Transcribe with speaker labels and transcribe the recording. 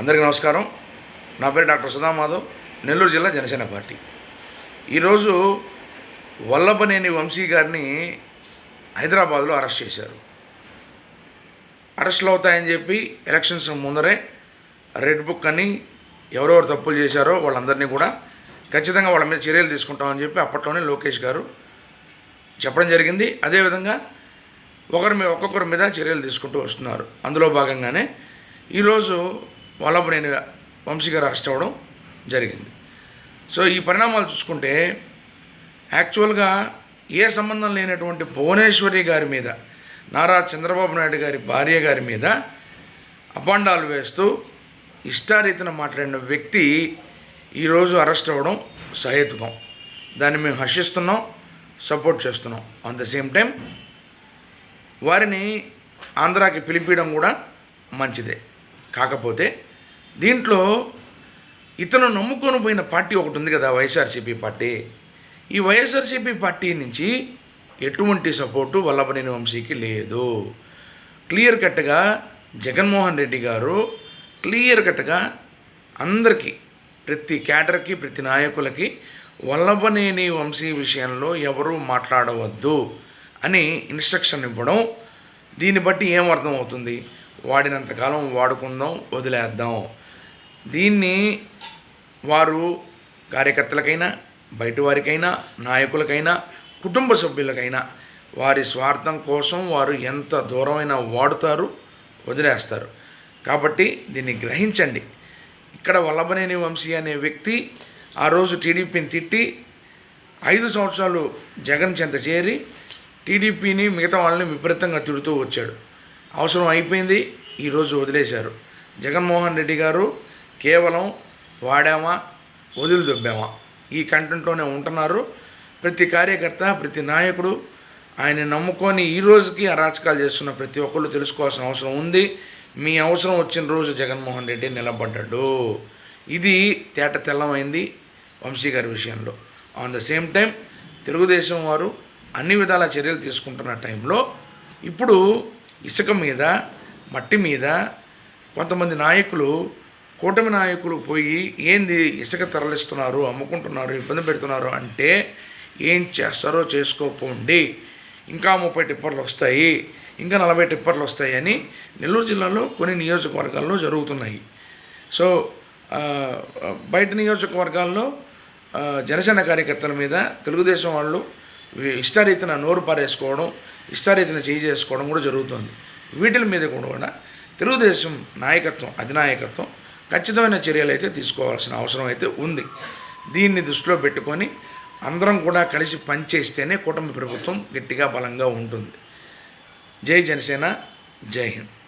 Speaker 1: అందరికీ నమస్కారం. నా పేరు డాక్టర్ సుధామాధవ్ నెల్లూరు జిల్లా జనసేన పార్టీ. ఈరోజు వల్లభనేని వంశీ గారిని హైదరాబాద్లో అరెస్ట్ చేశారు. అరెస్టులు అవుతాయని చెప్పి ఎలక్షన్స్ ముందరే రెడ్ బుక్ అని ఎవరెవరు తప్పులు చేశారో వాళ్ళందరినీ కూడా ఖచ్చితంగా వాళ్ళ మీద చర్యలు తీసుకుంటామని చెప్పి అప్పట్లోనే లోకేష్ గారు చెప్పడం జరిగింది. అదేవిధంగా ఒకరి మీద ఒక్కొక్కరి మీద చర్యలు తీసుకుంటూ వస్తున్నారు. అందులో భాగంగానే ఈరోజు వల్లభనేని వంశీ గారు అరెస్ట్ అవ్వడం జరిగింది. సో ఈ పరిణామాలు చూసుకుంటే యాక్చువల్గా ఏ సంబంధం లేనటువంటి భువనేశ్వరి గారి మీద నారా చంద్రబాబు నాయుడు గారి భార్య గారి మీద అపాండాలు వేస్తూ ఇష్టారీతిన మాట్లాడిన వ్యక్తి ఈరోజు అరెస్ట్ అవ్వడం సహేతుకం. దాన్ని మేము హర్షిస్తున్నాం సపోర్ట్ చేస్తున్నాం. అట్ ద సేమ్ టైం వారిని ఆంధ్రాకి పిలిపించడం కూడా మంచిదే. కాకపోతే దీంట్లో ఇతను నమ్ముకొని పోయిన పార్టీ ఒకటి ఉంది కదా వైఎస్ఆర్సీపీ పార్టీ. ఈ వైఎస్ఆర్సీపీ పార్టీ నుంచి ఎటువంటి సపోర్టు వల్లభనేని వంశీకి లేదు. క్లియర్ కట్గా జగన్మోహన్ రెడ్డి గారు క్లియర్ కట్గా అందరికీ ప్రతి క్యాడర్కి ప్రతి నాయకులకి వల్లభనేని వంశీ విషయంలో ఎవరూ మాట్లాడవద్దు అని ఇన్స్ట్రక్షన్ ఇవ్వడం దీన్ని బట్టి ఏం అర్థం అవుతుంది వాడినంతకాలం వాడుకుందాం వదిలేద్దాం. దీన్ని వారు కార్యకర్తలకైనా బయట వారికైనా నాయకులకైనా కుటుంబ సభ్యులకైనా వారి స్వార్థం కోసం వారు ఎంత దూరమైనా వాడుతారు వదిలేస్తారు. కాబట్టి దీన్ని గ్రహించండి. ఇక్కడ వల్లభనేని వంశీ అనే వ్యక్తి ఆ రోజు టీడీపీని తిట్టి ఐదు సంవత్సరాలు జగన్ చెంత చేరి టీడీపీని మిగతా వాళ్ళని విపరీతంగా తిడుతూ వచ్చాడు. అవసరం అయిపోయింది ఈరోజు వదిలేశారు. జగన్మోహన్ రెడ్డి గారు కేవలం వాడామా వదిలి దొబ్బామా ఈ కంటెంట్లోనే ఉంటున్నారు. ప్రతి కార్యకర్త ప్రతి నాయకుడు ఆయన నమ్ముకొని ఈ రోజుకి అరాచకాలు చేస్తున్న ప్రతి ఒక్కళ్ళు తెలుసుకోవాల్సిన అవసరం ఉంది. మీ అవసరం వచ్చిన రోజు జగన్మోహన్ రెడ్డి నిలబడ్డాడు. ఇది తేట తెల్లమైంది వంశీ గారి విషయంలో. On the same time Telugu Desam వారు అన్ని విధాల చర్యలు తీసుకుంటున్న టైంలో ఇప్పుడు ఇసుక మీద మట్టి మీద కొంతమంది నాయకులు కూటమి నాయకులు పోయి ఏంది ఇసుక తరలిస్తున్నారు అమ్ముకుంటున్నారు ఇబ్బంది పెడుతున్నారు అంటే ఏం చేస్తారో చేసుకోపోండి. ఇంకా ముప్పై టిప్పర్లు వస్తాయి ఇంకా నలభై టిప్పర్లు వస్తాయి అని నెల్లూరు జిల్లాలో కొన్ని నియోజకవర్గాల్లో జరుగుతున్నాయి. సో బయట నియోజకవర్గాల్లో జనసేన కార్యకర్తల మీద తెలుగుదేశం వాళ్ళు ఇష్టారీతన నోరు పారేసుకోవడం ఇష్టారీతన చేయి చేసుకోవడం కూడా జరుగుతుంది. వీటిల మీద కూడా తెలుగుదేశం నాయకత్వం అధినాయకత్వం ఖచ్చితమైన చర్యలు అయితే తీసుకోవాల్సిన అవసరం అయితే ఉంది. దీన్ని దృష్టిలో పెట్టుకొని అందరం కూడా కలిసి పనిచేస్తేనే కుటుంబ ప్రభుత్వం గట్టిగా బలంగా ఉంటుంది. జై జనసేన జై హింద్.